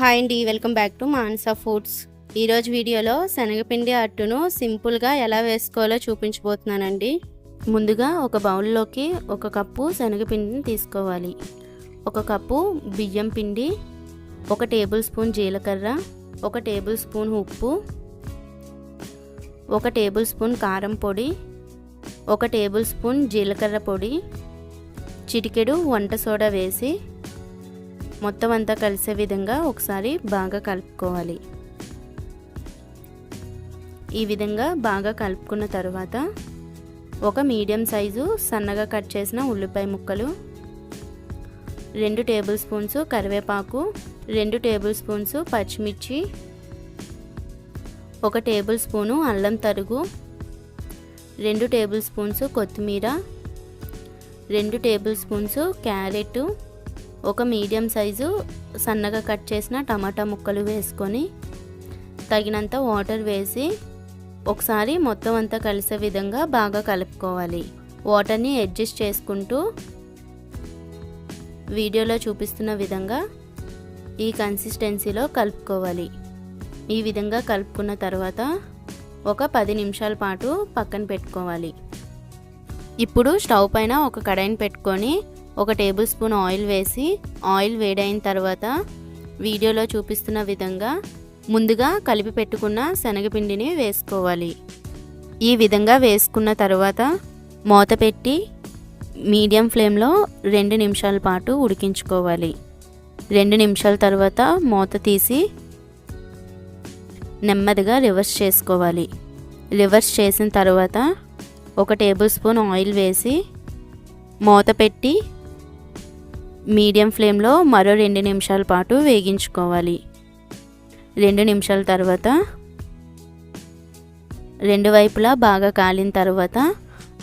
Hi అండి welcome back to Mansa foods. ఈరోజు వీడియోలో శనగపిండి అట్టును సింపుల్గా ఎలా వేసుకోవాలో చూపించబోతున్నానండి. ముందుగా ఒక బౌల్లోకి ఒక కప్పు శనగపిండిని తీసుకోవాలి. ఒక కప్పు బియ్యం పిండి ఒక టేబుల్ స్పూన్ జీలకర్ర ఒక టేబుల్ స్పూన్ ఉప్పు ఒక టేబుల్ స్పూన్ కారం పొడి ఒక టేబుల్ స్పూన్ జీలకర్ర పొడి చిటికెడు వంట సోడా వేసి మొత్తం అంతా కలిసే విధంగా ఒకసారి బాగా కలుపుకోవాలి. ఈ విధంగా బాగా కలుపుకున్న తర్వాత ఒక మీడియం సైజు సన్నగా కట్ చేసిన ఉల్లిపాయ ముక్కలు రెండు టేబుల్ స్పూన్స్ కరివేపాకు రెండు టేబుల్ స్పూన్స్ పచ్చిమిర్చి ఒక టేబుల్ స్పూను అల్లం తరుగు రెండు టేబుల్ స్పూన్స్ కొత్తిమీర రెండు టేబుల్ స్పూన్స్ క్యారెట్ ఒక మీడియం సైజు సన్నగా కట్ చేసిన టమాటా ముక్కలు వేసుకొని తగినంత వాటర్ వేసి ఒకసారి మొత్తం అంతా కలిసే విధంగా బాగా కలుపుకోవాలి. వాటర్ని అడ్జస్ట్ చేసుకుంటూ వీడియోలో చూపిస్తున్న విధంగా ఈ కన్సిస్టెన్సీలో కలుపుకోవాలి. ఈ విధంగా కలుపుకున్న తర్వాత ఒక పది నిమిషాల పాటు పక్కన పెట్టుకోవాలి. ఇప్పుడు స్టవ్ పైన ఒక కడాయిని పెట్టుకొని ఒక టేబుల్ స్పూన్ ఆయిల్ వేసి ఆయిల్ వేడైన తర్వాత వీడియోలో చూపిస్తున్న విధంగా ముందుగా కలిపి పెట్టుకున్న శనగపిండిని వేసుకోవాలి. ఈ విధంగా వేసుకున్న తర్వాత మూత పెట్టి మీడియం ఫ్లేమ్లో రెండు నిమిషాల పాటు ఉడికించుకోవాలి. రెండు నిమిషాల తర్వాత మూత తీసి నెమ్మదిగా రివర్స్ చేసుకోవాలి. రివర్స్ చేసిన తర్వాత ఒక టేబుల్ స్పూన్ ఆయిల్ వేసి మూత పెట్టి మీడియం ఫ్లేమ్లో మరో రెండు నిమిషాల పాటు వేగించుకోవాలి. రెండు నిమిషాల తర్వాత రెండు వైపులా బాగా కాలిన తర్వాత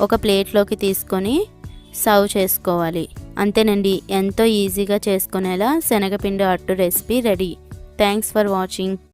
ఒక ప్లేట్లోకి తీసుకొని సర్వ్ చేసుకోవాలి. అంతేనండి ఎంతో ఈజీగా చేసుకునేలా శనగపిండి అట్టు recipe ready. Thanks for watching.